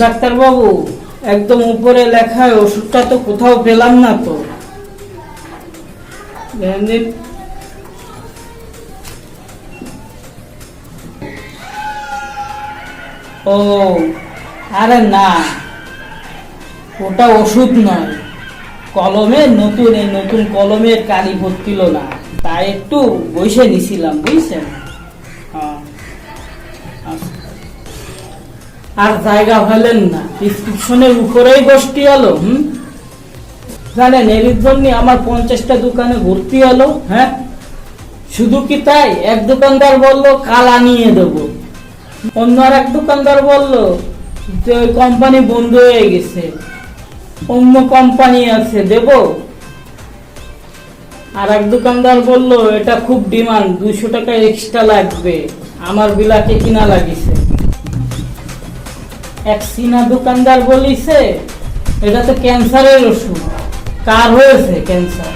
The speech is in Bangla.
ডাক্তারবাবু, একদম উপরে লেখায় ওষুধটা তো কোথাও পেলাম না তো। ও, আরে না, ওটা ওষুধ নয়। কলমে নতুন, এই নতুন কলমের কালি ভর্তিল না। তাই একটু বসে নিছিলাম, বুঝছেন? আর জায়গা হলেন না। প্রেসক্রিপশনের উপরেই বসতি হলো, হুম? জানেন এর জন্য আমার পঞ্চাশটা দোকানে ভর্তি হলো হ্যাঁ? শুধু কি তাই? এক দোকানদার বলল, কালা নিয়ে দেবো। অন্য আর এক দোকানদার বলল, যে ওই কোম্পানি বন্ধ হয়ে গেছে। অন্য কোম্পানি আছে, দেব? আর এক দোকানদার বলল, এটা খুব ডিমান্ড দুশো টাকা এক্সট্রা লাগবে। আমার বিলাকে কিনা লাগিছে। এক সিনা দোকানদার বলিছে এটা তো ক্যান্সারের ওষুধ। কার হয়েছে ক্যান্সার?